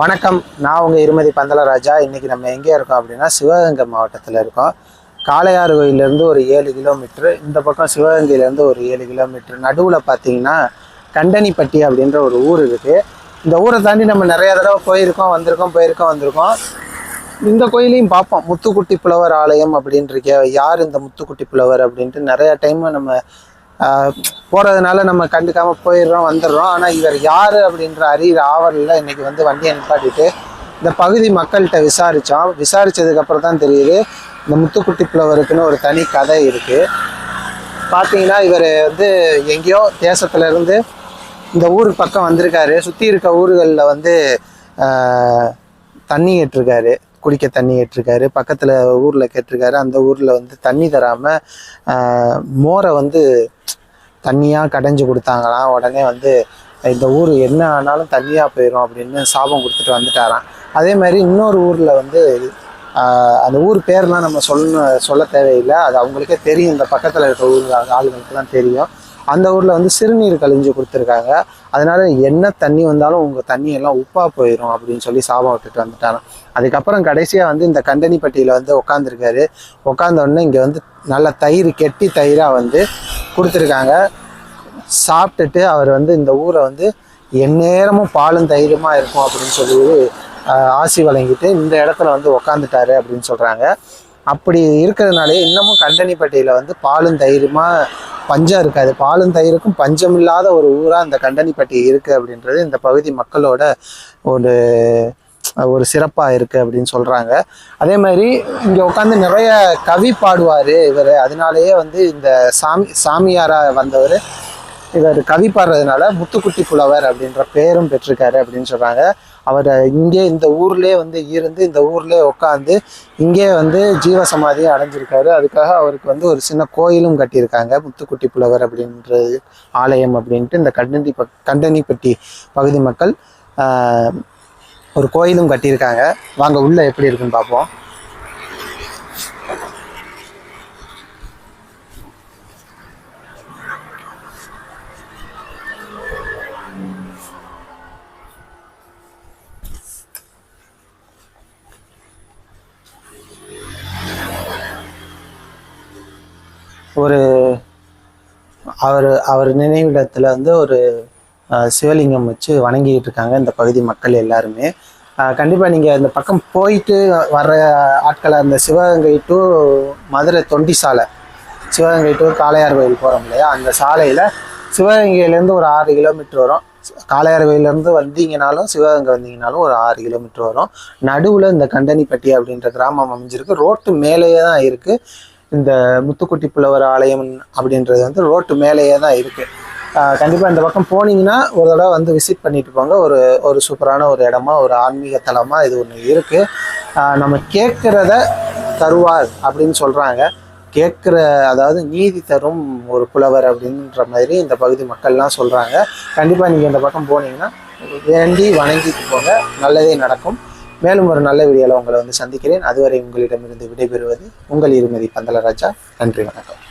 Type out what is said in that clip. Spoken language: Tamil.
வணக்கம். நான் உங்கள் இருமதி பந்தலராஜா. இன்றைக்கி நம்ம எங்கே இருக்கோம் அப்படின்னா சிவகங்கை மாவட்டத்தில் இருக்கோம். காளையாறு கோயிலேருந்து ஒரு ஏழு கிலோமீட்ரு இந்த பக்கம் சிவகங்கையிலேருந்து ஒரு ஏழு கிலோமீட்ரு நடுவில் பார்த்தீங்கன்னா கண்டனிப்பட்டி அப்படின்ற ஒரு ஊர் இருக்குது இந்த ஊரை தாண்டி நம்ம நிறைய தடவை போயிருக்கோம் வந்திருக்கோம் போயிருக்கோம் வந்திருக்கோம். இந்த கோயிலையும் பார்ப்போம். முத்துக்குட்டி புலவர் ஆலயம் அப்படின்ட்டு இருக்கே யார் இந்த முத்துக்குட்டி புலவர் அப்படின்ட்டு நிறையா டைம் நம்ம போகிறதுனால நம்ம கண்டுக்காமல் போயிடுறோம் வந்துடுறோம். ஆனால் இவர் யார் அப்படின்ற அறிகிற ஆவலில் இன்றைக்கி வந்து வண்டியை நிப்பாட்டிட்டு இந்த பகுதி மக்கள்கிட்ட விசாரித்தோம் விசாரித்ததுக்கப்புறம் தான் தெரியுது இந்த முத்துக்குட்டி புலவருக்குன்னு ஒரு தனி கதை இருக்குது பார்த்தீங்கன்னா இவர் வந்து எங்கேயோ தேசத்துலேருந்து இந்த ஊர் பக்கம் வந்திருக்காரு. சுற்றி இருக்க ஊர்களில் வந்து தண்ணி கேட்டிருக்காரு குடிக்க தண்ணி கேட்டிருக்காரு பக்கத்தில் ஊரில் கேட்டிருக்காரு. அந்த ஊரில் வந்து தண்ணி தராமல் மோரை வந்து தண்ணியாக கடைஞ்சு கொடுத்தாங்களாம் உடனே வந்து இந்த ஊர் என்ன ஆனாலும் தண்ணியாக போயிடும் அப்படின்னு சாபம் கொடுத்துட்டு வந்துட்டாராம். அதே மாதிரி இன்னொரு ஊரில் வந்து அந்த ஊர் பேர்லாம் நம்ம சொல்ல சொல்ல தேவையில்லை. அது அவங்களுக்கே தெரியும். இந்த பக்கத்தில் இருக்க ஊர் ஆளுங்களுக்குலாம் தெரியும். அந்த ஊரில் வந்து சிறுநீர் கழிஞ்சு கொடுத்துருக்காங்க. அதனால என்ன தண்ணி வந்தாலும் உங்கள் தண்ணி எல்லாம் உப்பாக போயிடும் அப்படின்னு சொல்லி சாபம் விட்டுட்டு வந்துட்டாராம். அதுக்கப்புறம் கடைசியாக வந்து இந்த கண்டனிப்பட்டியில் வந்து உட்காந்துருக்காரு உட்காந்த உடனே இங்கே வந்து நல்ல தயிர் கெட்டி தயிராக வந்து கொடுத்துருக்காங்க. சாப்பிட்டுட்டு அவர் வந்து இந்த ஊரை வந்து எந்நேரமும் பாலும் தைரியமாக இருக்கும் அப்படின்னு சொல்லி ஆசி வழங்கிட்டு இந்த இடத்துல வந்து உக்காந்துட்டாரு அப்படின்னு சொல்கிறாங்க அப்படி இருக்கிறதுனாலே இன்னமும் கண்டனிப்பட்டியில் வந்து பாலும் தைரியமாக பஞ்சம் இருக்காது. பாலும் தயிருக்கும் பஞ்சம் இல்லாத ஒரு ஊராக அந்த கண்டனிப்பட்டி இருக்குது அப்படின்றது இந்த பகுதி மக்களோட ஒரு ஒரு சிறப்பாக இருக்குது அப்படின்னு சொல்கிறாங்க அதே மாதிரி இங்கே உட்காந்து நிறைய கவி பாடுவார் இவர். அதனாலேயே வந்து இந்த சாமி சாமியாராக வந்தவர். இவர் கவி பாடுறதுனால முத்துக்குட்டி புலவர் அப்படின்ற பேரும் பெற்றிருக்காரு அப்படின்னு சொல்கிறாங்க அவர் இங்கே இந்த ஊர்லேயே வந்து இருந்து இந்த ஊர்லேயே உட்காந்து இங்கே வந்து ஜீவசமாதியை அடைஞ்சிருக்காரு. அதுக்காக அவருக்கு வந்து ஒரு சின்ன கோயிலும் கட்டியிருக்காங்க முத்துக்குட்டி புலவர் அப்படின்றது ஆலயம் அப்படின்ட்டு. இந்த கண்டனி ப கண்டனிப்பட்டி பகுதி மக்கள் ஒரு கோயிலும் கட்டியிருக்காங்க. வாங்க உள்ள எப்படி இருக்குன்னு பார்ப்போம். ஒரு அவர் அவர் நினைவிடத்தில் வந்து ஒரு சிவலிங்கம் வச்சு வணங்கிட்டு இருக்காங்க இந்த பகுதி மக்கள் எல்லாருமே. கண்டிப்பாக நீங்கள் இந்த பக்கம் போயிட்டு வர்ற ஆட்களை அந்த சிவகங்கை டு மதுரை தொண்டி சாலை சிவகங்கை டு காளையார் கோயில் போகிறோம் இல்லையா? அந்த சாலையில் சிவகங்கையிலேருந்து ஒரு ஆறு கிலோமீட்டர் வரும். காளையார் கோயிலேருந்து வந்தீங்கனாலும் சிவகங்கை வந்தீங்கனாலும் ஒரு ஆறு கிலோமீட்டர் வரும். நடுவில் இந்த கண்டனிப்பட்டி அப்படின்ற கிராமம் அமைஞ்சிருக்கு. ரோட்டு மேலேயே தான் இருக்குது இந்த முத்துக்குட்டி புலவர் ஆலயம் அப்படின்றது வந்து ரோட்டு மேலேயே தான் இருக்குது கண்டிப்பாக இந்த பக்கம் போனீங்கன்னா ஒரு தடவை வந்து விசிட் பண்ணிட்டு போங்க. ஒரு ஒரு சூப்பரான ஒரு இடமா ஒரு ஆன்மீக தலமாக இது ஒன்று இருக்குது நம்ம கேட்குறத தருவார் அப்படின்னு சொல்கிறாங்க கேட்குற அதாவது நீதி தரும் ஒரு புலவர் அப்படின்ற மாதிரி இந்த பகுதி மக்கள்லாம் சொல்கிறாங்க கண்டிப்பாக நீங்கள் இந்த பக்கம் போனீங்கன்னா வேண்டி வணங்கிட்டு போங்க. நல்லதே நடக்கும். மேலும் ஒரு நல்ல வீடியோவில் உங்களை வந்து சந்திக்கிறேன். அதுவரை உங்களிடமிருந்து விடைபெறுவது உங்கள் இருமதி பந்தலராஜா. நன்றி வணக்கம்.